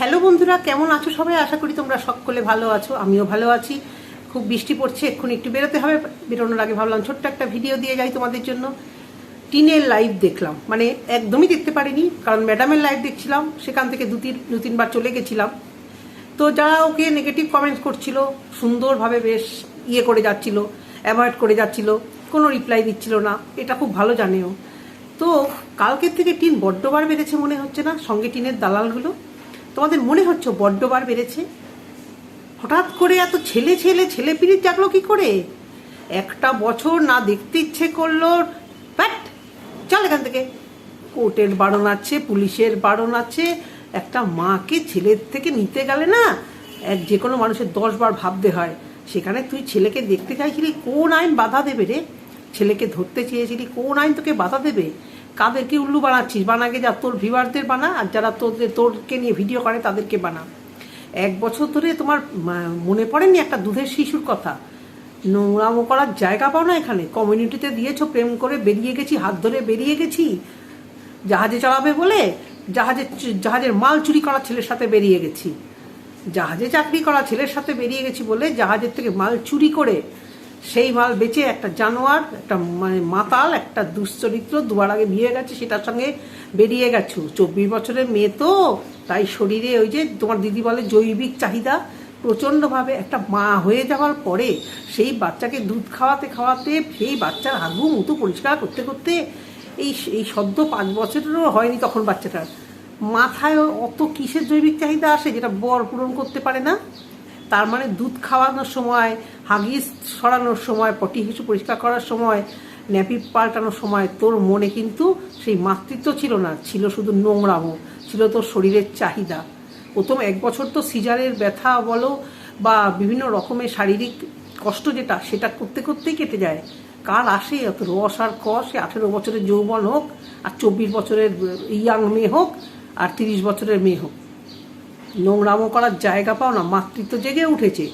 Hello বন্ধুরা, কেমন আছো সবাই? আশা করি তোমরা সকলে ভালো আছো, আমিও ভালো আছি। খুব বৃষ্টি পড়ছে, এক্ষুনি একটু বেরোতে হবে। বেরোনোর আগে ভাবলাম ছোট্ট একটা ভিডিও দিয়ে যাই তোমাদের জন্য। টিনের লাইভ দেখলাম। মানে একদমই দেখতে পারিনি, কারণ ম্যাডামের লাইভ দেখছিলাম, সেখান থেকে দু তিন দু তিনবার চলে গেছিলাম। তো যারা ওকে নেগেটিভ কমেন্টস করছিল, সুন্দরভাবে বেশ ইয়ে করে যাচ্ছিল অ্যাভয়েড করে যাচ্ছিল, কোনো রিপ্লাই দিচ্ছিল না, এটা খুব ভালো জানেও। তো কালকের থেকে টিন বড্ডবার বেড়েছে মনে হচ্ছে না? সঙ্গে টিনের দালালগুলো। তোমাদের মনে হচ্ছে বড্ডবার বেড়েছে? হঠাৎ করে এত ছেলে ছেলে ছেলে পিড়িত জাগলো কি করে? একটা বছর না দেখতে ইচ্ছে করল। ব্যাট, চল এখান থেকে। কোর্টের বারণ আছে, পুলিশের বারণ আছে। একটা মাকে ছেলের থেকে নিতে গেলে না এক যে কোনো মানুষের দশ বার ভাবতে হয়। সেখানে তুই ছেলেকে দেখতে চাইছিলি, কোন আইন বাধা দেবে রে? ছেলেকে ধরতে চেয়েছিলি, কোন আইন তোকে বাধা দেবে? কাদেরকে উল্লু বানাচ্ছিস? বানাকে যা, তোর ভিভারদের বানা, আর যারা তোদের তোরকে নিয়ে ভিডিও করে তাদেরকে বানা। এক বছর ধরে তোমার মনে পড়েনি একটা দুধের শিশুর কথা? নোংরামো করার জায়গা পাও না এখানে? কমিউনিটিতে দিয়েছ প্রেম করে বেরিয়ে গেছি, হাত ধরে বেরিয়ে গেছি। জাহাজে চালাবে বলে জাহাজে জাহাজের মাল চুরি করা ছেলের সাথে বেরিয়ে গেছি। জাহাজে চাকরি করা ছেলের সাথে বেরিয়ে গেছি বলে জাহাজের থেকে মাল চুরি করে সেই মাল বেচে একটা জানোয়ার, একটা মানে মাতাল, একটা দুশ্চরিত্র দুবার আগে বিয়ে গেছে, সেটার সঙ্গে বেরিয়ে গেছো। চব্বিশ বছরের মেয়ে তো, তাই শরীরে ওই যে তোমার দিদি বলে জৈবিক চাহিদা, প্রচণ্ডভাবে একটা মা হয়ে যাওয়ার পরে সেই বাচ্চাকে দুধ খাওয়াতে খাওয়াতে, সেই বাচ্চার হাগু মুতু পরিষ্কার করতে করতে এই এই সদ্য পাঁচ বছরেরও হয়নি তখন বাচ্চাটার। মাথায় অত কিসের জৈবিক চাহিদা আসে যেটা বর পূরণ করতে পারে না? তার মানে দুধ খাওয়ানোর সময় হাগিস সরানোর সময়, পটি হিসু পরিষ্কার করার সময়, ন্যাপি পাল্টানোর সময় তোর মনে কিন্তু সেই মাতৃত্ব ছিল না, ছিল শুধু নোংরামো, ছিল তোর শরীরের চাহিদা। প্রথম এক বছর তো সিজারের ব্যথা বলো বা বিভিন্ন রকমের শারীরিক কষ্ট যেটা, সেটা করতে করতেই কেটে যায়। কার আসে, অত রস আর কষ আঠেরো বছরের যৌবন হোক, আর চব্বিশ বছরের ইয়াং মেয়ে হোক, আর তিরিশ বছরের মেয়ে হোক। নোংরামো করার জায়গা পাও না, মাতৃত্ব জেগে উঠেছে।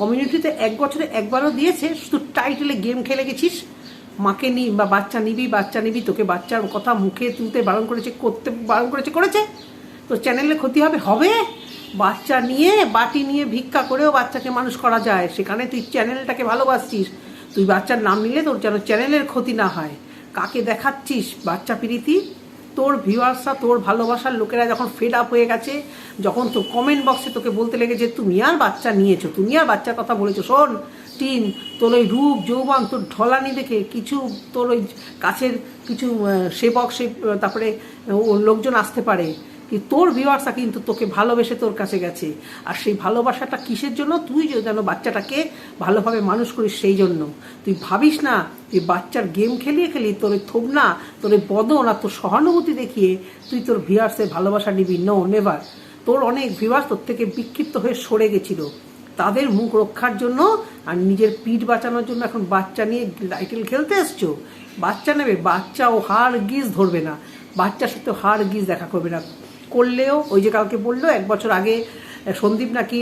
কমিউনিটিতে এক বছরে একবারও দিয়েছে, শুধু টাইটেলে গেম খেলে গেছিস? মাকে নি বা বাচ্চা নিবি বাচ্চা নিবি, তোকে বাচ্চার কথা মুখে তুলতে বারণ করেছে, করতে বারণ করেছে করেছে? তো চ্যানেলে ক্ষতি হবে? হবে। বাচ্চা নিয়ে, বাটি নিয়ে ভিক্ষা করেও বাচ্চাকে মানুষ করা যায়। সেখানে তুই চ্যানেলটাকে ভালোবাসছিস। তুই বাচ্চার নাম নিলে তোর যেন চ্যানেলের ক্ষতি না হয়। কাকে দেখাচ্ছিস? বাচ্চা প্রীতি? তোর ভিউয়ার্সরা তোর ভালোবাসার লোকেরা যখন ফেড আপ হয়ে গেছে, যখন তোর কমেন্ট বক্সে তোকে বলতে লেগেছে, তুমি আর বাচ্চা নিয়েছো, তুমি আর বাচ্চার কথা বলেছ, শোন, টিন, তোর ওই রূপ, যৌবন, তোর ঢলানি দেখে কিছু তোর ওই কাছের কিছু সেবক সে, তারপরে লোকজন আসতে পারে। কি তোর ভিউয়ার্সরা কিন্তু তোকে ভালোবেসে তোর কাছে গেছে। আর সেই ভালোবাসাটা কিসের জন্য? তুই যেন বাচ্চাটাকে ভালোভাবে মানুষ করিস সেই জন্য। তুই ভাবিস না, তুই বাচ্চার গেম খেলিয়ে খেলি তোর ওই থোবনা, তোর ওই বদন আর তোর সহানুভূতি দেখিয়ে তুই তোর ভিউয়ার্সের ভালোবাসা নিবি। নো নেভার তোর অনেক ভিউয়ার্স তোর থেকে বিক্ষিপ্ত হয়ে সরে গেছিল। তাদের মুখ রক্ষার জন্য আর নিজের পিঠ বাঁচানোর জন্য এখন বাচ্চা নিয়ে লাইটেল খেলতে এসছো। বাচ্চা নেবে, বাচ্চা ও হার গিজ ধরবে না। বাচ্চার সাথে হার গিজ দেখা করবে না। করলেও, ওই যে কালকে বলল, এক বছর আগে সন্দীপ নাকি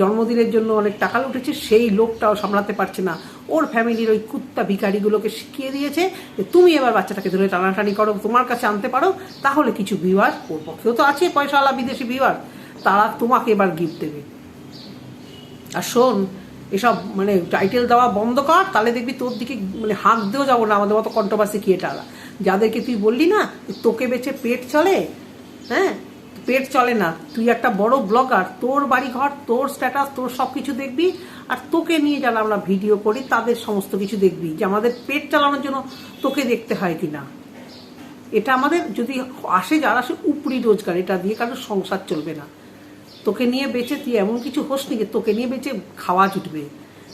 জন্মদিনের জন্য অনেক টাকা উঠেছে সেই লোকটাও সামলাতে পারছে না। ওর ফ্যামিলির ওই কুত্তা ভিখারিগুলোকে শিখিয়ে দিয়েছে যে, তুমি এবার বাচ্চাটাকে ধরে টানাটানি করো, তোমার কাছে আনতে পারো, তাহলে কিছু ভিউয়ার ওর পক্ষেও তো আছে পয়সাওয়ালা বিদেশি ভিউয়ার তারা তোমাকে এবার গিফট দেবে। আর শোন, এসব মানে টাইটেল দেওয়া বন্ধ কর, তাহলে দেখবি তোর দিকে মানে হাঁক দিয়েও যাব না, আমাদের মতো কন্ট্রোভার্সি ক্রিয়েটাররা যাদেরকে তুই বললি না, তোকে বেচে পেট চলে হ্যাঁ? পেট চলে না। তুই একটা বড় ব্লগার তোর বাড়ি ঘর তোর স্ট্যাটাস তোর সব কিছু দেখবি, আর তোকে নিয়ে যারা আমরা ভিডিও করি, তাদের সমস্ত কিছু দেখবি যে আমাদের পেট চালানোর জন্য তোকে দেখতে হয় কি না এটা আমাদের যদি আসে, যারা আসে, উপরি রোজগার, এটা দিয়ে কারোর সংসার চলবে না। তোকে নিয়ে বেঁচে, তুই এমন কিছু হোস নি তোকে নিয়ে বেঁচে খাওয়া জুটবে।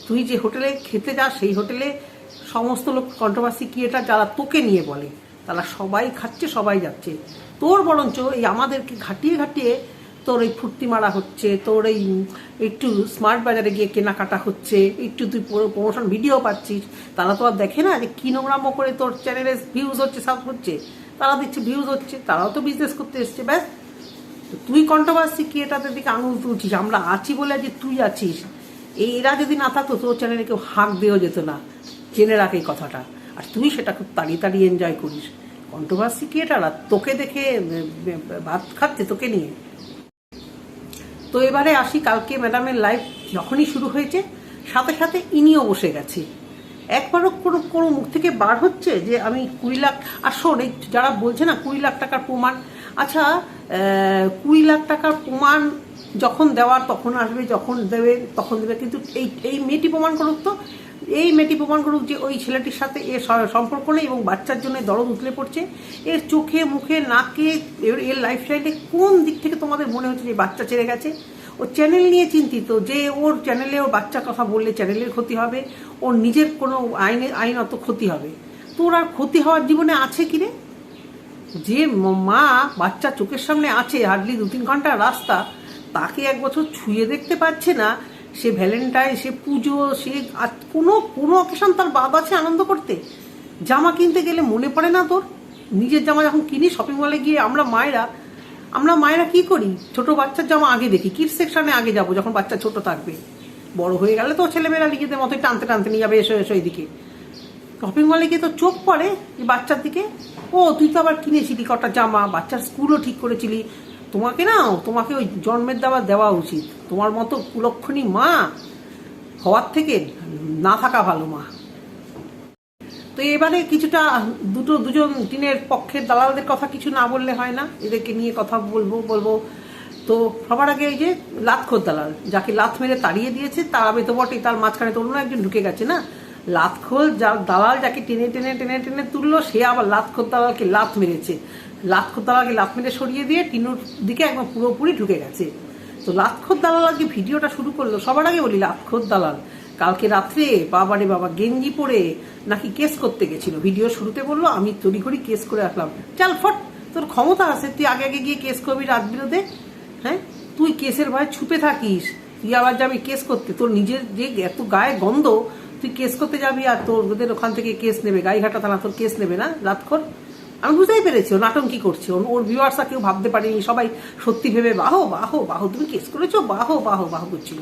তুই যে হোটেলে খেতে যা সেই হোটেলে সমস্ত লোক কন্ট্রোভার্সি কি এটা যারা তোকে নিয়ে বলে, তারা সবাই খাচ্ছে, সবাই যাচ্ছে। তোর বরঞ্চ এই আমাদেরকে ঘাটিয়ে ঘাটিয়ে তোর এই ফুর্তি মারা হচ্ছে, তোর এই একটু স্মার্ট বাজারে গিয়ে কেনাকাটা হচ্ছে, একটু তুই প্রমোশন ভিডিও পাচ্ছিস, তারা তো আর দেখে না যে কি নোংরামো করে তোর চ্যানেলে ভিউজ হচ্ছে, সাব হচ্ছে। তারা দিচ্ছে ভিউজ হচ্ছে, তারাও তো বিজনেস করতে এসছে, ব্যাস। তুই কন্ট্রোভার্সি ক্রিয়েটারদের দিকে আঙুল তুলছিস, আমরা আছি বলে যে তুই আছিস। এরা যদি না থাকতো, তোর চ্যানেলে কেউ হাঁক দিয়েও যেত না। জেনে রাখ এই কথাটা। আর তুই সেটা খুব তাড়িয়ে তাড়িয়ে এনজয় করিস। কন্ট্রোভার্সি ক্রিয়েটার আর তোকে দেখে ভাত খাচ্ছে তোকে নিয়ে? তো এবারে আসি কালকে ম্যাডামের লাইভ যখনই শুরু হয়েছে, সাথে সাথে ইনিও বসে গেছে। একবারও কোনো কোনো মুখ থেকে বার হচ্ছে যে আমি কুড়ি লাখ, আর শোন, এই যারা বলছে না কুড়ি লাখ টাকার প্রমাণ আচ্ছা কুড়ি লাখ টাকার প্রমাণ যখন দেওয়ার তখন আসবে, যখন দেবে তখন দেবে। কিন্তু এই এই মেয়েটি প্রমাণ করুক তো। এই মেয়েটি প্রমাণ করুক যে ওই ছেলেটির সাথে এর সম্পর্ক নেই এবং বাচ্চার জন্য দরদ উতলে পড়ছে। এর চোখে, মুখে, নাকে, এর এর লাইফস্টাইলে কোন দিক থেকে তোমাদের মনে হচ্ছে যে বাচ্চা ছেড়ে গেছে? ও চ্যানেল নিয়ে চিন্তিত যে ওর চ্যানেলে ওর বাচ্চা কথা বললে চ্যানেলের ক্ষতি হবে, ওর নিজের কোনো আইনে, আইনত ক্ষতি হবে। তোর আর ক্ষতি হওয়ার জীবনে আছে কি রে? যে মা বাচ্চা চোখের সামনে আছে হার্ডলি দু তিন ঘণ্টার রাস্তা তাকে এক বছর ছুঁয়ে দেখতে পাচ্ছে না। সে ভ্যালেন্টাইন, সে পুজো, সে আর কোনো কোনো অকেশন তার বাদ আছে আনন্দ করতে। জামা কিনতে গেলে মনে পড়ে না তোর? নিজের জামা যখন কিনি শপিং মলে গিয়ে আমরা মায়েরা আমরা মায়েরা কি করি? ছোট বাচ্চার জামা আগে দেখি কিড সেকশনে আগে যাব যখন বাচ্চা ছোট থাকবে। বড় হয়ে গেলে তো ছেলেমেয়েরা নিজেদের মতোই টানতে টানতে নিয়ে যাবে, এসো এসো এইদিকে শপিং মলে গিয়ে তো চোখ পড়ে বাচ্চার দিকে। ও, তুই তো আবার কিনেছিলি কটা জামা, বাচ্চার স্কুলও ঠিক করেছিলি। তোমাকে না, তোমাকে ওই জন্মের দেওয়া দেওয়া উচিত। তোমার মতো কুলক্ষণী মা হওয়ার থেকে না থাকা ভালো মা। তো এবারে কিছুটা দুটো, দুজন টিনের পক্ষের দালালদের কথা কিছু না বললে হয় না। এদেরকে নিয়ে কথা বলব বলব। তো সবার আগে এই যে লাতখোর দালাল, যাকে লাত মেরে তাড়িয়ে দিয়েছে তাড়াবে তো বটেই তার মাঝখানে তো অন্য একজন ঢুকে গেছে না? লাতখোর যা, দালাল যাকে টেনে টেনে টেনে টেনে তুললো, সে আবার লাতখোর দালালকে লাত মেরেছে। লাতখোর দালালকে লাত মেরে সরিয়ে দিয়ে টিনুর দিকে একদম পুরোপুরি ঢুকে গেছে। তো লাতখোর দালাল আজকে ভিডিওটা শুরু করল, সবার আগে বলি লাতখোর দালাল। কালকে রাত্রে বাবারে বাবা গেঞ্জি পরে নাকি কেস করতে গেছিল। ভিডিও শুরুতে বলল, আমি তড়ি ঘড়ি কেস করে রাখলাম চাল ফট, তোর ক্ষমতা আছে, তুই আগে আগে গিয়ে কেস করবি রাত বিরোধে? হ্যাঁ? তুই কেসের ভয়ে ছুপে থাকিস। তুই আবার যাবি কেস করতে। তোর নিজের যে এত গায়ে গন্ধ, তুই কেস করতে যাবি আর তোর ওদের ওখান থেকে কেস নেবে। গাইঘাটা থানা তোর কেস নেবে না রাতখর আমি বুঝতেই পেরেছি ও কি করছে? ওর- ভিউয়ার্সরা কেউ ভাবতে পারেনি, সবাই সত্যি ভেবে, বাহো বাহো বাহো, তুমি কেস করেছ? বাহো বাহো বাহো করছিল।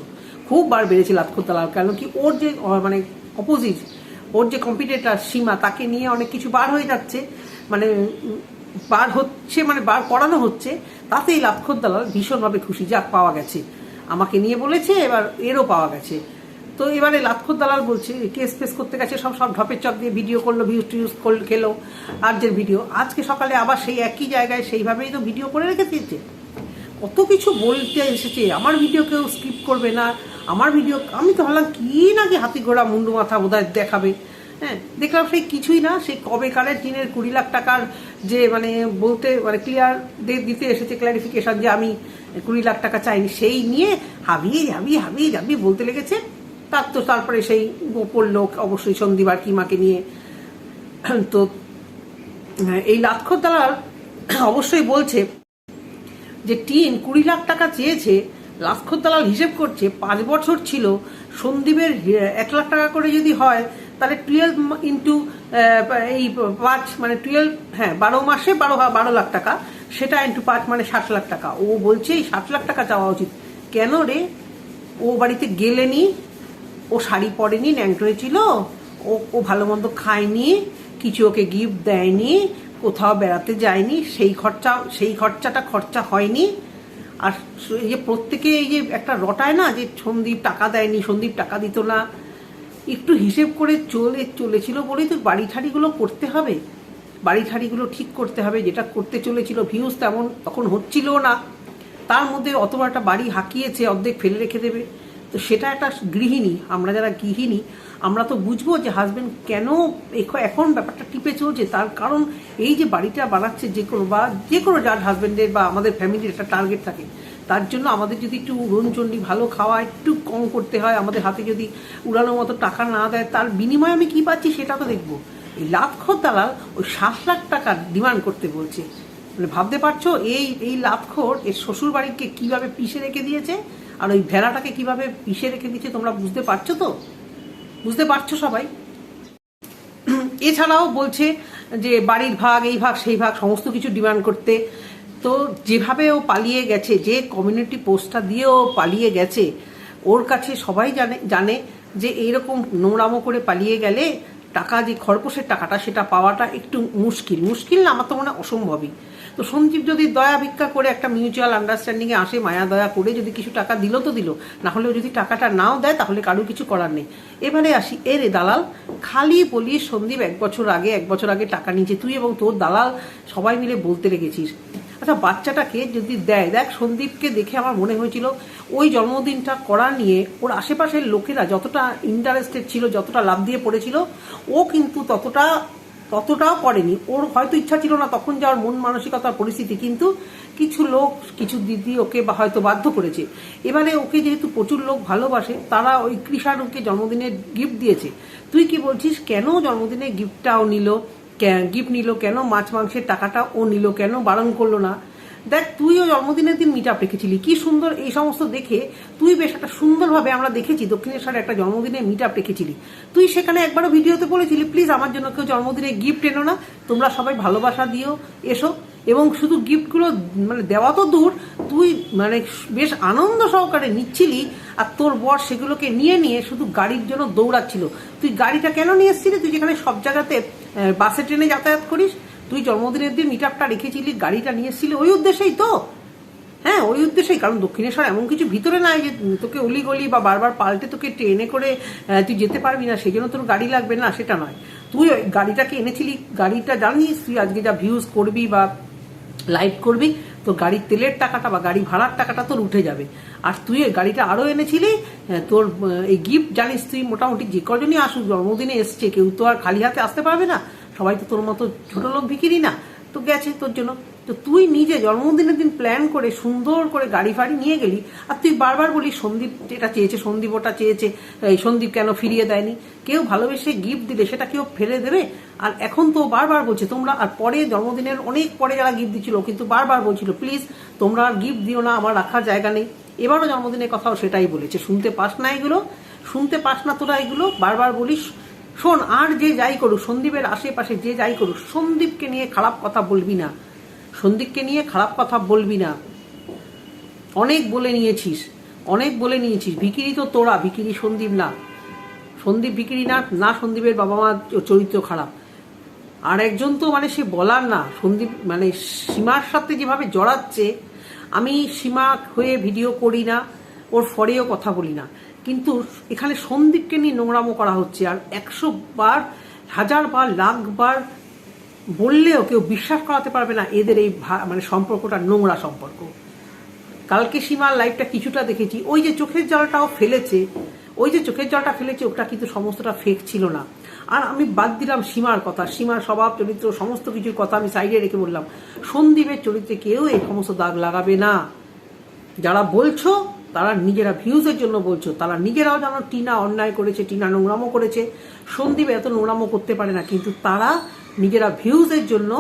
খুব বার বেড়েছে লাতখোতালাল কেন কি ওর যে মানে অপোজিট ওর যে কম্পিটিটার সীমা, তাকে নিয়ে অনেক কিছু বার হয়ে যাচ্ছে মানে বার হচ্ছে মানে বার করানো হচ্ছে, তাতেই লাক্ষর দালাল ভীষণভাবে খুশি। যাক, পাওয়া গেছে। আমাকে নিয়ে বলেছে, এবার এরও পাওয়া গেছে। তো এবারে লাক্ষর দালাল বলছে কেস ফেস করতে গেছে, সব সব ঢপের চপ দিয়ে ভিডিও করল ভিউজ টিউজ খেলো আর যে ভিডিও আজকে সকালে আবার সেই একই জায়গায় সেইভাবেই তো ভিডিও করে রেখে দিয়েছে। কত কিছু বলতে এসেছে, আমার ভিডিও কেউ স্কিপ করবে না, আমার ভিডিও আমি তো ভাবলাম কি নাকি হাতি ঘোড়া মুন্ডু মাথা বোধহয় দেখাবে। হ্যাঁ দেখলাম সেই কিছুই না, সেই কবে কালের টিনের কুড়ি লাখ টাকার যে মানে বলতে মানে ক্লিয়ার দিতে এসেছে ক্লারিফিকেশন যে আমি কুড়ি লাখ টাকা চাইনি, সেই নিয়ে হাবিয়ে হাবি হাবিয়ে হাবি বলতে লেগেছে। তার তো তারপরে সেই গোপর লোক, অবশ্যই সন্দীপ কিমাকে নিয়ে। তো এই লাক্ষর দালাল অবশ্যই বলছে যে, টিন কুড়ি লাখ টাকা চেয়েছে লাক্ষর দালাল হিসেব করছে, পাঁচ বছর ছিল, সন্দীপের এক লাখ টাকা করে যদি হয়, তাহলে টুয়েলভ ইন্টু এই পাঁচ মানে টুয়েলভ হ্যাঁ বারো মাসে বারো বারো লাখ টাকা, সেটা ইন্টু পাঁচ মানে ষাট লাখ টাকা। ও বলছে, এই ষাট লাখ টাকা চাওয়া উচিত। কেন রে? ও বাড়িতে গেলেনি ও শাড়ি পরেনি, ন্যাংটোয়ে ছিল। ও ও ভালো মন্দ খায়নি, কিছু ওকে গিফট দেয়নি, কোথাও বেড়াতে যায়নি, সেই খরচা, সেই খরচাটা খরচা হয়নি। আর এই যে প্রত্যেকে এই যে একটা রটায় না, যে সন্দীপ টাকা দেয়নি, সন্দীপ টাকা দিত না, একটু হিসেব করে চলে, চলেছিল বলেই তো বাড়ি ঠাড়িগুলো করতে হবে। বাড়ি ঠাড়িগুলো ঠিক করতে হবে, যেটা করতে চলেছিল ভিউজ তেমন তখন হচ্ছিল না। তার মধ্যে অত একটা বাড়ি হাঁকিয়েছে, অর্ধেক ফেলে রেখে দেবে। তো সেটা একটা গৃহিণী, আমরা যারা গৃহিণী, আমরা তো বুঝব যে হাজবেন্ড কেন এখন ব্যাপারটা টিপে চলছে। তার কারণ এই যে বাড়িটা বানাচ্ছে যে কোনো, বা যে কোনো যার হাজবেন্ডের বা আমাদের ফ্যামিলির একটা টার্গেট থাকে। তার জন্য আমাদের যদি একটু উড়নচণ্ডী ভালো খাওয়া, একটু কম করতে হয়, আমাদের হাতে যদি উড়ানোর মতো টাকা না দেয়, তার বিনিময়ে আমি কি পাচ্ছি সেটা তো দেখব। এই লাভখোর দালাল ওই সাত লাখ টাকা ডিমান্ড করতে বলছে। মানে ভাবতে পারছ, এই এই লাভখোর এর শ্বশুর বাড়িকে কীভাবে পিষে রেখে দিয়েছে? আর ওই ভেড়াটাকে কীভাবে পিষে রেখে দিচ্ছে তোমরা বুঝতে পারছ তো? বুঝতে পারছ সবাই? এছাড়াও বলছে যে বাড়ির ভাগ, এই ভাগ, সেই ভাগ, সমস্ত কিছু ডিমান্ড করতে। তো যেভাবে ও পালিয়ে গেছে, যে কমিউনিটি পোস্টটা দিয়ে ও পালিয়ে গেছে, ওর কাছে সবাই জানে জানে যে এইরকম নোংরামো করে পালিয়ে গেলে টাকা যে খরপোশের টাকাটা, সেটা পাওয়াটা একটু মুশকিল। মুশকিল না, আমার তো মনে হয় অসম্ভবই। তো সঞ্জীব যদি দয়া ভিক্ষা করে একটা মিউচুয়াল আন্ডারস্ট্যান্ডিংয়ে আসে, মায়া দয়া করে যদি কিছু টাকা দিল তো দিল। না হলেও যদি টাকাটা নাও দেয়, তাহলে কারও কিছু করার নেই। এবারে আসি, এ রে দালাল, খালি বলি সন্দীপ এক বছর আগে, এক বছর আগে টাকা নিয়েছে তুই এবং তোর দালাল, সবাই মিলে বলতে লেগেছিস। আচ্ছা বাচ্চাটাকে যদি দেয়, দেখ সন্দীপকে দেখে আমার মনে হয়েছিল, ওই জন্মদিনটা করা নিয়ে ওর আশেপাশের লোকেরা যতটা ইন্টারেস্টেড ছিল, যতটা লাভ দিয়ে পড়েছিল, ও কিন্তু ততটা, ততটাও করেনি। ওর হয়তো ইচ্ছা ছিল না তখন যাওয়ার মন মানসিকতার পরিস্থিতি, কিন্তু কিছু লোক, কিছু দিদি ওকে বা হয়তো বাধ্য করেছে। এবারে ওকে যেহেতু প্রচুর লোক ভালোবাসে, তারা ওই কৃষাণুকে জন্মদিনের গিফট দিয়েছে। তুই কি বলছিস, কেন জন্মদিনে গিফটটাও নিল? গিফট নিল কেন, মাছ মাংসের টাকাটা ও নিল কেন, বারণ করল না। দেখ, তুইও জন্মদিনের দিন মিট আপ রেখেছিলি। কি সুন্দর এই সমস্ত দেখে তুই বেশ একটা সুন্দরভাবে আমরা দেখেছি দক্ষিণেশ্বরে একটা জন্মদিনে মিট আপ রেখেছিলি। তুই সেখানে একবারও ভিডিওতে বলেছিলি প্লিজ আমার জন্য কেউ জন্মদিনে গিফট এনো না। তোমরা সবাই ভালোবাসা দিও, এসো। এবং শুধু গিফটগুলো মানে দেওয়া তো দূর, তুই মানে বেশ আনন্দ সহকারে নিচ্ছিলি আর তোর বর সেগুলোকে নিয়ে নিয়ে শুধু গাড়ির জন্য দৌড়াচ্ছিল। তুই গাড়িটা কেন নিয়ে এসেছিলি? তুই যেখানে সব জায়গাতে বাসে ট্রেনে যাতায়াত করিস, তুই জন্মদিনের দিন মিট আপটা রেখেছিলি, গাড়িটা নিয়ে এসেছিলি, ওই উদ্দেশ্যেই তো। হ্যাঁ ওই উদ্দেশ্যেই, কারণ দক্ষিণেশ্বর এমন কিছু ভিতরে নাই যে তোকে অলি গলি বা বারবার পাল্টে তোকে ট্রেনে করে তুই যেতে পারবি না, সেই জন্য তোর গাড়ি লাগবে না, সেটা নয়। তুই গাড়িটাকে এনেছিলি, গাড়িটা জানিস, তুই আজকে যা ভিউজ করবি বা লাইভ করবি তো গাড়ির তেলের টাকাটা বা গাড়ি ভাড়ার টাকাটা তোর উঠে যাবে। আর তুই গাড়িটা আরও এনেছিলি তোর এই গিফট জানিস তুই মোটামুটি যে কজনই আসুক, জন্মদিনে এসছে, কেউ তো আর খালি হাতে আসতে পারবে না। সবাই তো তোর মতো ছোট লোক ভিকিরি না। তো গেছে তোর জন্য। তো তুই নিজে জন্মদিনের দিন প্ল্যান করে সুন্দর করে গাড়ি ফাড়ি নিয়ে গেলি, আর তুই বারবার বলি সন্দীপ, এটা চেয়েছে, সন্দীপ, ওটা চেয়েছে, এই সন্দীপ কেন ফিরিয়ে দেয়নি? কেউ ভালোবেসে গিফট দিলে সেটা কেউ ফেলে দেবে? আর এখন তো বারবার বলছে, তোমরা আর পরে জন্মদিনের অনেক পরে যারা গিফট দিচ্ছিল কিন্তু বারবার বলছিল প্লিজ তোমরা আর গিফট দিও না, আমার রাখার জায়গা নেই। এবারও জন্মদিনের কথাও সেটাই বলেছে। শুনতে পাস না এগুলো, শুনতে পাস না তোরা এগুলো? বারবার বলিস, শোন, আর যে যাই করুক, সন্দীপের আশেপাশে যে যাই করুক, সন্দীপকে নিয়ে খারাপ কথা বলবি না। সন্দীপকে নিয়ে খারাপ কথা বলবি না। অনেক বলে নিয়েছিস, অনেক বলে নিয়েছিস। ভিকিরি তো তোরা, ভিকিরি সন্দীপ না। সন্দীপ ভিকিরি না না সন্দীপের বাবা মা চরিত্র খারাপ। আর একজন তো মানে সে বলার না, সন্দীপ মানে সীমার সাথে যেভাবে জড়াচ্ছে, আমি সীমা হয়ে ভিডিও করি না, ওর ফরেও কথা বলি না। কিন্তু এখানে সন্দীপকে নিয়ে নোংরামো করা হচ্ছে, আর একশো বার, হাজার বার, লাখ বার বললেও কেউ বিশ্বাস করাতে পারবে না এদের এই মানে সম্পর্কটা নোংরা সম্পর্ক। কালকে সীমার লাইফটা কিছুটা দেখেছি। ওই যে চোখের জলটাও ফেলেছে, ওই যে চোখের জলটা ফেলেছে, ওটা কিন্তু সমস্তটা ফেক ছিল না। আর আমি বাদ দিলাম সীমার কথা। সীমার স্বভাব, চরিত্র, সমস্ত কিছুর কথা আমি সাইডে রেখে বললাম। সন্দীপের চরিত্রে কেউ এই সমস্ত দাগ লাগাবে না। যারা বলছো, তারা নিজেরা ভিউজের জন্য বলছো। তারা নিজেরাও যেন টিনা অন্যায় করেছে, টিনা নোংরামো করেছে। সন্দীপ এত নোংরামো করতে পারে না, কিন্তু তারা নিজেরা ভিউজের জন্য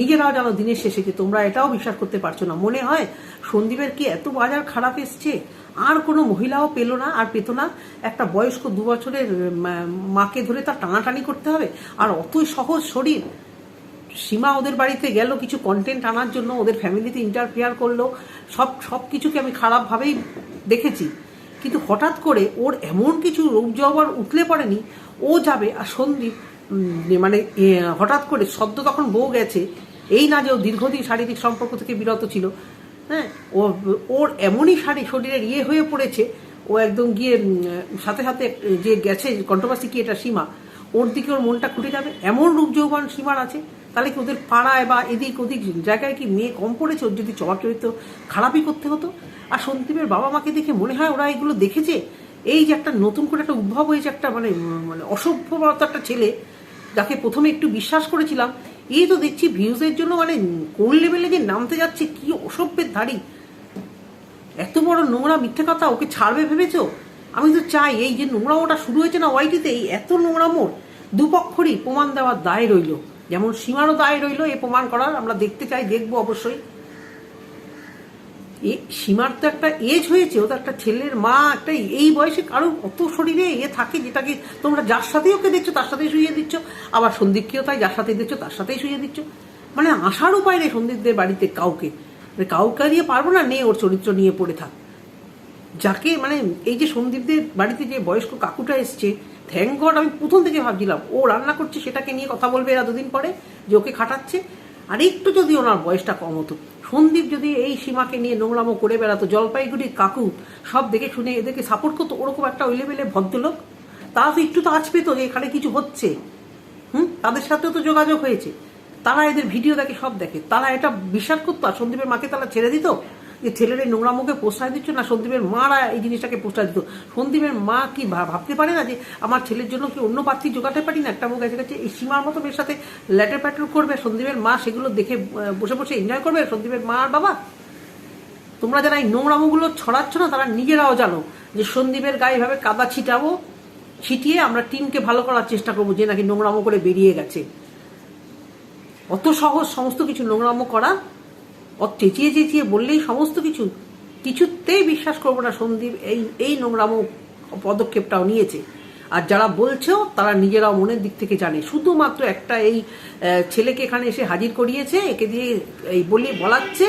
নিজেরাও যেন দিনের শেষে যে তোমরা এটাও বিশ্বাস করতে পারছ না। মনে হয় সন্দীপের কি এত বাজার খারাপ এসছে? আর কোনো মহিলাও পেল না, আর পেতো না। একটা বয়স্ক দু বছরের মাকে ধরে তার টানাটানি করতে হবে। আর অতই সহজ শরীর। সীমা ওদের বাড়িতে গেল, কিছু কন্টেন্ট আনার জন্য ওদের ফ্যামিলিতে ইন্টারফেয়ার করল। সব সব কিছুকে আমি খারাপভাবেই দেখেছি। কিন্তু হঠাৎ করে ওর এমন কিছু রোগ জবর উঠলে পড়েনি, ও যাবে আর সন্দীপ মানে হঠাৎ করে সদ্য তখন বউ গেছে। এই না যে ও দীর্ঘদিন শারীরিক সম্পর্ক থেকে বিরত ছিল। হ্যাঁ ও, ওর এমনই শারীর শরীরের ইয়ে হয়ে পড়েছে, ও একদম গিয়ে সাথে সাথে যে গেছে কন্ট্রোভার্সি কি এটা সীমা, ওর দিকে ওর মনটা খুঁটে যাবে। এমন রূপ যৌবন সীমার আছে, তাহলে কি ওদের পাড়ায় বা এদিক ওদিক জায়গায় কি মেয়ে কম পড়েছে? ওর যদি চলার চরিত্র খারাপই করতে হতো? আর সন্দীপের বাবা মাকে দেখে মনে হয় ওরা এগুলো দেখেছে? এই যে একটা নতুন করে একটা উদ্ভব হয়েছে, একটা মানে মানে অসভ্যবত একটা ছেলে যাকে প্রথমে একটু বিশ্বাস করেছিলাম, এই তো দেখছি ভিউজের জন্য মানে কোন লেভেলে যে নামতে যাচ্ছে, কি অসভ্যের ধারি এত বড় নোংরা মিথ্যে কথা ওকে ছাড়বে ভেবেছ? আমি তো চাই এই যে নোংরা ওটা শুরু হয়েছে না ওয়াইটিতে, এই এত নোংরা মোড়, দুপক্ষরই প্রমাণ দেওয়ার দায় রইল। যেমন সীমারও দায় রইল এ প্রমাণ করার, আমরা দেখতে চাই, দেখব অবশ্যই। এ সীমার তো একটা এজ হয়েছে, ও তো একটা ছেলের মা, একটা এই বয়সে কারও অত শরীরে এ থাকে যেটাকে তোমরা যার সাথেই ওকে দেখছ, তার সাথেই শুয়ে দিচ্ছ। আবার সন্দীপকেও তাই, যার সাথেই দেখছ, তার সাথেই শুয়ে দিচ্ছ। মানে আসার উপায় নেই সন্দীপদের বাড়িতে কাউকে। মানে কাউকে দিয়ে পারব না, নে ওর চরিত্র নিয়ে পড়ে থাক। যাকে মানে এই যে সন্দীপদের বাড়িতে যে বয়স্ক কাকুটা এসছে থ্যাংক গড আমি প্রথম থেকে ভাবছিলাম, ও রান্না করছে, সেটাকে নিয়ে কথা বলবে এরা দুদিন পরে, যে ওকে খাটাচ্ছে। আর একটু যদি ওনার বয়সটা কম হতো। সন্দীপ যদি এই সীমাকে নিয়ে নোংরামো করে বেড়াতো, জলপাইগুড়ির কাকু সব দেখে শুনে এদেরকে সাপোর্ট করতো, ওরকম একটা ওই লেভেলে ভদ্রলোক? তারা তো একটু তো আজ পেতো যে এখানে কিছু হচ্ছে। হুম? তাদের সাথেও তো যোগাযোগ হয়েছে। তারা এদের ভিডিও দেখে সব দেখে। তারা এটা বিশ্বাস করতো, আর সন্দীপের মাকে তারা ছেড়ে দিত? যে ছেলের এই মুখে প্রশ্রয় দিচ্ছ না? সন্দীপের মারা এই জিনিসটাকে প্রশ্রয় দিত সন্দীপের মা কি ভাবতে পারে না যে আমার ছেলের জন্য কি অন্য প্রার্থী জোগাতে পারি না? একটা মুখ এসে গেছে, এই সীমার মতো মেয়ের সাথে ল্যাটার প্যাটার করবে? সন্দীপের মা সেগুলো দেখে বসে বসে এনজয় করবে? সন্দীপের মা আর বাবা? তোমরা যারা এই নোংরামোগুলো ছড়াচ্ছ না, তারা নিজেরাও জানো যে সন্দীপের গায়ে এভাবে কাদা ছিটাবো, ছিটিয়ে আমরা টিমকে ভালো করার চেষ্টা করব যে নাকি নোংরামো করে বেরিয়ে গেছে। অত সহজ সমস্ত কিছু নোংরামো করা অত চেঁচিয়ে চেঁচিয়ে বললেই সমস্ত কিছু। কিছুতেই বিশ্বাস করব না সন্দীপ, এই এই নোংরামো পদক্ষেপটাও নিয়েছে। আর যারা বলছেও তারা নিজেরাও মনের দিক থেকে জানে। শুধুমাত্র একটা এই ছেলেকে এখানে এসে হাজির করিয়েছে, একে দিয়ে এই বলি, বলাচ্ছে,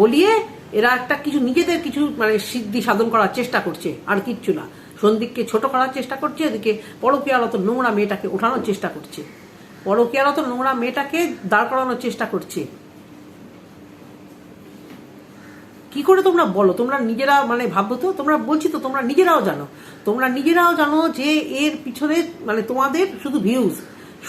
বলিয়ে এরা একটা কিছু নিজেদের কিছু মানে সিদ্ধি সাধন করার চেষ্টা করছে, আর কিচ্ছু না। সন্দীপকে ছোট করার চেষ্টা করছে, এদিকে পরকীয়ারত নোংরা মেয়েটাকে ওঠানোর চেষ্টা করছে। পরকীয়ারত নোংরা মেয়েটাকে দাঁড় করানোর চেষ্টা করছে। কি করে তোমরা বলো? তোমরা নিজেরা মানে ভাবো তো? তোমরা বলছি তো, তোমরা নিজেরাও জানো। তোমরা নিজেরাও জানো যে এর পিছনে মানে তোমাদের শুধু ভিউজ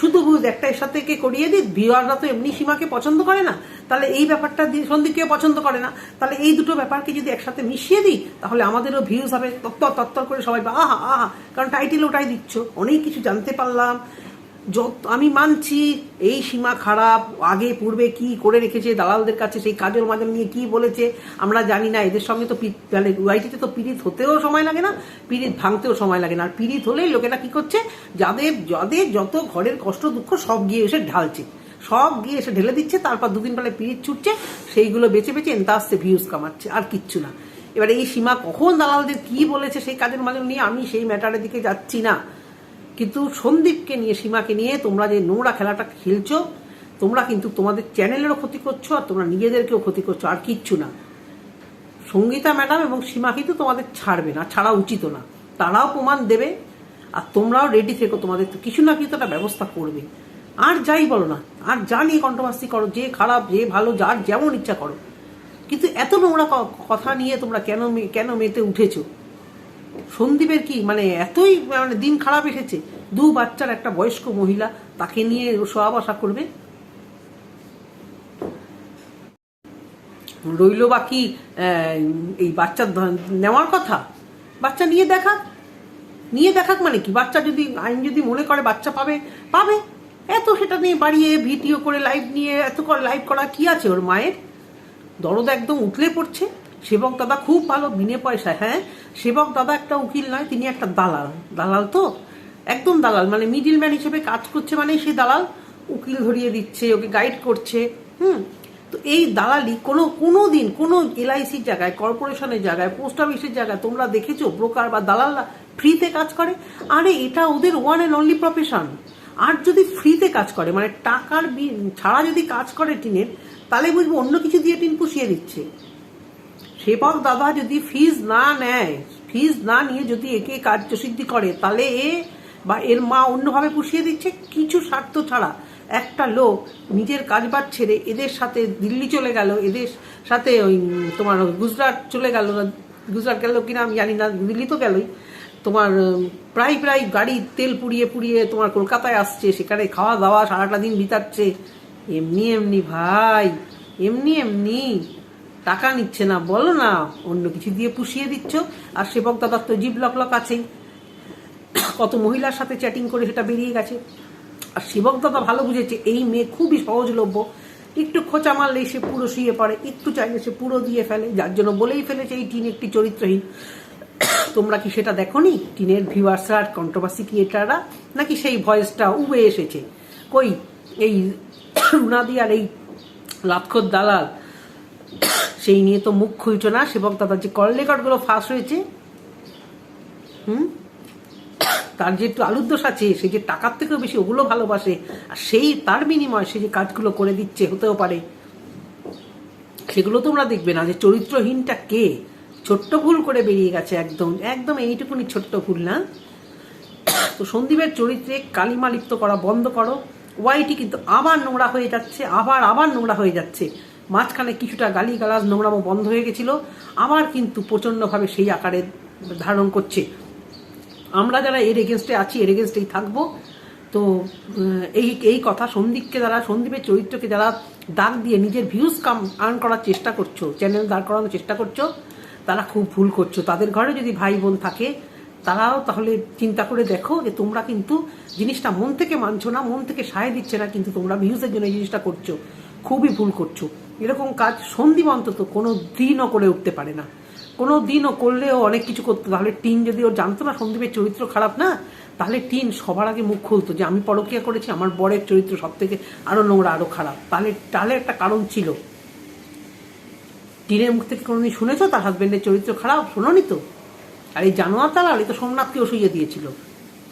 শুধু ভিউজ একটা এর সাথে কে করিয়ে দিই ভিউয়াররা তো এমনি সীমাকে পছন্দ করে না। তাহলে এই ব্যাপারটা সন্দীপকেও পছন্দ করে না। তাহলে এই দুটো ব্যাপারকে যদি একসাথে মিশিয়ে দিই, তাহলে আমাদেরও ভিউজ হবে। তত্তর তত্তর করে সবাই আহা আহা। কারণ টাইটেল ওটাই দিচ্ছ। অনেক কিছু জানতে পারলাম। যত আমি মানছি এই সীমা খারাপ, আগে, পূর্বে কি করে রেখেছে দালালদের কাছে, সেই কাজল মাজল নিয়ে কি বলেছে, আমরা জানি না, এদের সঙ্গে তো মানে ওয়াইটিতে তো পিড়িত হতেও সময় লাগে না, পিড়িত ভাঙতেও সময় লাগে না। আর পিড়িত হলেই লোকেরা কি করছে, যাদের যাদের যত ঘরের কষ্ট দুঃখ সব গিয়ে এসে ঢালছে। সব গিয়ে এসে ঢেলে দিচ্ছে, তারপর দুদিন পরে পিড়িত ছুটছে, সেইগুলো বেছে বেছে আসছে ভিউজ কামাচ্ছে, আর কিচ্ছু না। এবারে এই সীমা কখন দালালদের কি বলেছে, সেই কাজের মাজল নিয়ে আমি সেই ম্যাটারের দিকে যাচ্ছি না। কিন্তু সন্দীপকে নিয়ে, সীমাকে নিয়ে তোমরা যে নোংরা খেলাটা খেলছো, তোমরা কিন্তু তোমাদের চ্যানেলেরও ক্ষতি করছ আর তোমরা নিজেদেরকেও ক্ষতি করছ, আর কিচ্ছু না। সঙ্গীতা ম্যাডাম এবং সীমা কিন্তু তোমাদের ছাড়বে না, ছাড়া উচিত না। তারাও প্রমাণ দেবে আর তোমরাও রেডি থেকো তোমাদের তো কিছু না কিছু একটা ব্যবস্থা করবে। আর যাই বলো না, আর যা নিয়ে কন্ট্রোভার্সি করো, যে খারাপ, যে ভালো, যার যেমন ইচ্ছা করো। কিন্তু এত নোংরা কথা নিয়ে তোমরা কেন কেন মেতে উঠেছো? সন্দীপের কি মানে এতই মানে দিন খারাপ এসেছে, দু বাচ্চার একটা বয়স্ক মহিলা তাকে নিয়ে শোয়া বসা করবে? রইল বাকি এই বাচ্চা ধ- নেওয়ার কথা? বাচ্চা নিয়ে দেখাক। নিয়ে দেখাক মানে কি? বাচ্চা যদি, আইন যদি মনে করে বাচ্চা পাবে পাবে। এত সেটা নিয়ে বাড়িয়ে ভিডিও করে, লাইভ নিয়ে, এত করে, লাইভ করা কি আছে ওর মায়ের? দরদ একদম উতলে পড়ছে। সেবক দাদা খুব ভালো, বিনে পয়সায় হ্যাঁ? সেবক দাদা একটা উকিল নয়, তিনি একটা দালাল। দালাল তো? একদম দালাল মানে মিডিল ম্যান হিসেবে কাজ করছে মানে সে দালাল। উকিল ধরিয়ে দিচ্ছে, ওকে গাইড করছে, হুম? তো এই দালালি কোনো কোনো দিন, কোনো এলআইসির জায়গায়, কর্পোরেশনের জায়গায়, পোস্ট অফিসের জায়গায় তোমরা দেখেছ ব্রোকার বা দালালরা ফ্রিতে কাজ করে? আরে, এটা ওদের ওয়ান অ্যান্ড অনলি প্রফেশন আর যদি ফ্রিতে কাজ করে মানে টাকার ছাড়া যদি কাজ করে টিনের, তাহলে বুঝব অন্য কিছু দিয়ে টিন পুষিয়ে দিচ্ছে। সেবক দাদা যদি ফিজ না নেয় ফিজ না নিয়ে যদি একে কার্যসিদ্ধি করে, তাহলে এ বা এর মা অন্যভাবে পুষিয়ে দিচ্ছে? কিছু স্বার্থ ছাড়া। একটা লোক নিজের কাজবাজ ছেড়ে এদের সাথে দিল্লি চলে গেল, এদের সাথে ওই তোমার গুজরাট চলে গেল, গুজরাট গেল কিনা আমি জানি না, দিল্লি তো গেলই। তোমার প্রায় প্রায় গাড়ি তেল পুড়িয়ে পুড়িয়ে তোমার কলকাতায় আসছে, সেখানে খাওয়া দাওয়া সারাটা দিন বিতাচ্ছে। এমনি এমনি ভাই, এমনি এমনি। টাকা নিচ্ছে না, বলো না, অন্য কিছু দিয়ে পুষিয়ে দিচ্ছ। আর সেবক দাদার তো জিপ লক লক আছেই কত মহিলার সাথে চ্যাটিং করে সেটা বেরিয়ে গেছে। আর সেবক দাদা ভালো বুঝেছে, এই মেয়ে খুবই সহজলভ্য। একটু খোঁচা মারলেই সে পুরো শুয়ে পড়ে, একটু চাইলে সে পুরো দিয়ে ফেলে, যার জন্য বলেই ফেলেছে এই টিন একটি চরিত্রহীন। তোমরা কি সেটা দেখোনি? টিনের ভিউয়ার্সরা আর কন্ট্রোভার্সি ক্রিয়েটাররা নাকি সেই ভয়েসটা উবে এসেছে? কই, এই রুনাদি আর এই লাতখোর দালাল সেই নিয়ে তো মুখ খুলছো না সেবক দাদার যে কল রেকর্ডগুলো ফাঁস হয়েছে, হুম? তার যে একটু আলুর দোষ আছে, সে যে টাকার থেকেও বেশি ওগুলো ভালোবাসে, আর সেই তার বিনিময়ে সে যে কাজগুলো করে দিচ্ছে, হতেও পারে। সেগুলো তোমরা দেখবে না যে চরিত্রহীনটা কে? ছোট্ট ভুল করে বেরিয়ে গেছে একদম একদম এইটুকুনি ছোট্ট ভুল না। তো সন্দীপের চরিত্রে কালিমা লিপ্ত করা বন্ধ করো। ওয়াইটি কিন্তু আবার নোংরা হয়ে যাচ্ছে, আবার আবার নোংরা হয়ে যাচ্ছে। মাঝখানে কিছুটা গালি গালাজ নোংরামো বন্ধ হয়ে গেছিল। আবার কিন্তু প্রচণ্ডভাবে সেই আকারে ধারণ করছে। আমরা যারা এর এগেনস্টে আছি, এর এগেনস্টেই থাকব। তো এই এই কথা সন্দীপকে যারা, সন্দীপের চরিত্রকে যারা দাগ দিয়ে নিজের ভিউজ কাম আর্ন করার চেষ্টা করছ চ্যানেল দাঁড় করানোর চেষ্টা করছ, তারা খুব ভুল করছ। তাদের ঘরে যদি ভাই বোন থাকে, তারাও তাহলে চিন্তা করে দেখো যে তোমরা কিন্তু জিনিসটা মন থেকে মানছো না, মন থেকে সায় দিচ্ছে না, কিন্তু তোমরা ভিউজের জন্য এই জিনিসটা করছ। খুবই ভুল করছ। এরকম কাজ সন্দীপ অন্তত কোনো দিনও করে উঠতে পারে না। কোনো দিনও করলেও অনেক কিছু করতো তাহলে টিন যদি ও জানতো না সন্দীপের চরিত্র খারাপ না, তাহলে টিন সবার আগে মুখ খুলতো যে আমি পরকিয়া করেছি, আমার বরের চরিত্র সব থেকে আরও নোংরা, আরও খারাপ। তাহলে তাহলে একটা কারণ ছিল। টিনের মুখ থেকে কোনোদিন শুনেছো তার হাজবেন্ডের চরিত্র খারাপ? শোনোনি তো? আর এই জানোয়ার দালাল এই তো সোমনাথকেও শুইয়ে দিয়েছিল।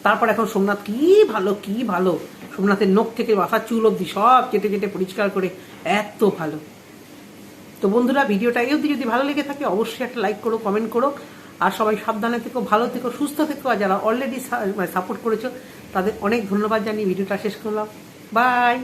তারপর এখন সোমনাথ কি ভালো কি ভালো? সোমনাথের নখ থেকে মাথার চুল অব্দি সব কেটে কেটে পরিষ্কার করে, এত ভালো। তো বন্ধুরা, ভিডিওটা এই অবধি যদি ভালো লেগে থাকে, অবশ্যই একটা লাইক করো কমেন্ট করো। আর সবাই সাবধানে থেকো, ভালো থেকো, সুস্থ থেকো। আর যারা অলরেডি সাপোর্ট করেছ, তাদের অনেক ধন্যবাদ জানিয়ে ভিডিওটা শেষ করলাম। বাই